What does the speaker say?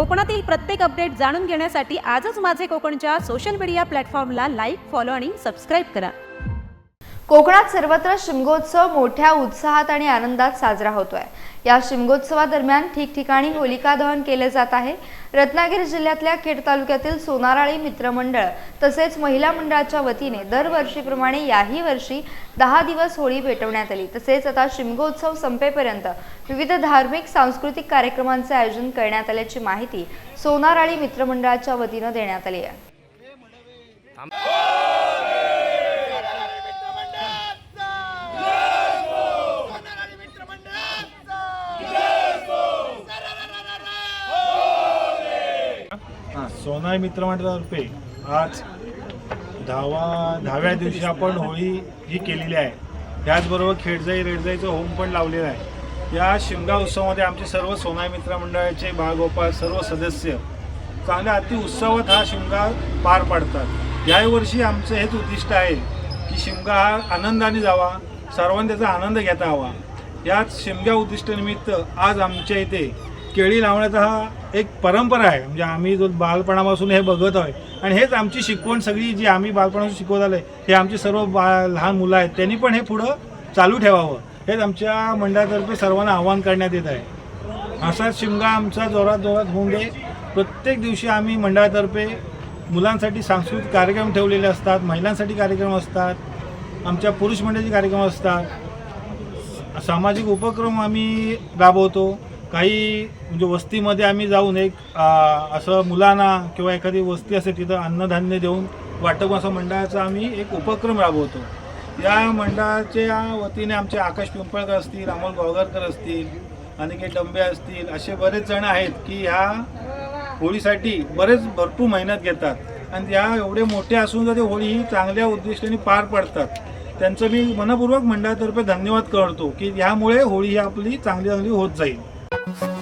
कोकणातील प्रत्येक अपडेट जाणून घेण्यासाठी आजच माझे कोकणच्या सोशल मीडिया प्लॅटफॉर्मला लाईक फॉलो आणि सबस्क्राईब करा. कोकणात सर्वत्र शिमगोत्सव मोठ्या उत्साहात आणि आनंदात साजरा होतोय. या शिमगोत्सवादरम्यान ठिकठिकाणी होलिका दहन केले जात आहे. रत्नागिरी जिल्ह्यातल्या खेड तालुक्यातील सोनाराळी मित्रमंडळ तसेच महिला मंडळाच्या वतीने दरवर्षीप्रमाणे याही वर्षी दहा दिवस होळी पेटवण्यात आली. तसेच आता शिमगोत्सव संपेपर्यंत विविध धार्मिक सांस्कृतिक कार्यक्रमांचे आयोजन करण्यात आल्याची माहिती सोनाराळी मित्रमंडळाच्या वतीनं देण्यात आली आहे. सोनाई मित्र मंडळातर्फे आज दहावा दहाव्या दिवशी आपण होळी ही केलेली आहे. त्याचबरोबर खेडजाई रेडजाईचं होम पण लावलेलं आहे. या शिमगा उत्सवामध्ये आमचे सर्व सोनाई मित्र मंडळाचे बाळगोपाळ सर्व सदस्य चांगल्या अति उत्सवात हा शिमगा पार पाडतात. यावर्षी आमचं हेच उद्दिष्ट आहे की शिमगा हा आनंदाने जावा सर्वांनी त्याचा आनंद घेता हवा. याच शिमग्या उद्दिष्टनिमित्त आज आमच्या इथे केळी लावण्याचा हा एक परंपरा आहे. म्हणजे आम्ही जो बालपणापासून हे बघत आहे आणि हेच आमची शिकवण सगळी जी आम्ही बालपणापासून शिकवत आलो आहे हे आमची सर्व बा लहान मुलं आहेत त्यांनी पण हे पुढं चालू ठेवावं. हेच आमच्या मंडळातर्फे सर्वांना आव्हान करण्यात येत आहे. असाच शिमगा आमचा जोरात जोरात होऊन दे. प्रत्येक दिवशी आम्ही मंडळातर्फे मुलांसाठी सांस्कृतिक कार्यक्रम ठेवलेले असतात महिलांसाठी कार्यक्रम असतात आमच्या पुरुष मंडळाचे कार्यक्रम असतात. सामाजिक उपक्रम आम्ही राबवतो. काही म्हणजे वस्तीमध्ये आम्ही जाऊन एक असं मुलांना किंवा एखादी वस्ती असेल तिथं अन्नधान्य देऊन वाटप असं मंडळाचा आम्ही एक उपक्रम राबवतो. या मंडळाच्या वतीने आमचे आकाश पिंपळकर असतील अमोल गावगरकर असतील अनिकेत डंबे असतील असे बरेच जण आहेत की ह्या होळीसाठी बरेच भरपूर मेहनत घेतात. आणि या एवढे मोठे असून जर ते होळी ही चांगल्या उद्दिष्टाने पार पडतात. त्यांचं मी मनपूर्वक मंडळातर्फे धन्यवाद करतो की यामुळे होळी ही आपली चांगली चांगली होत जाईल. Thank you.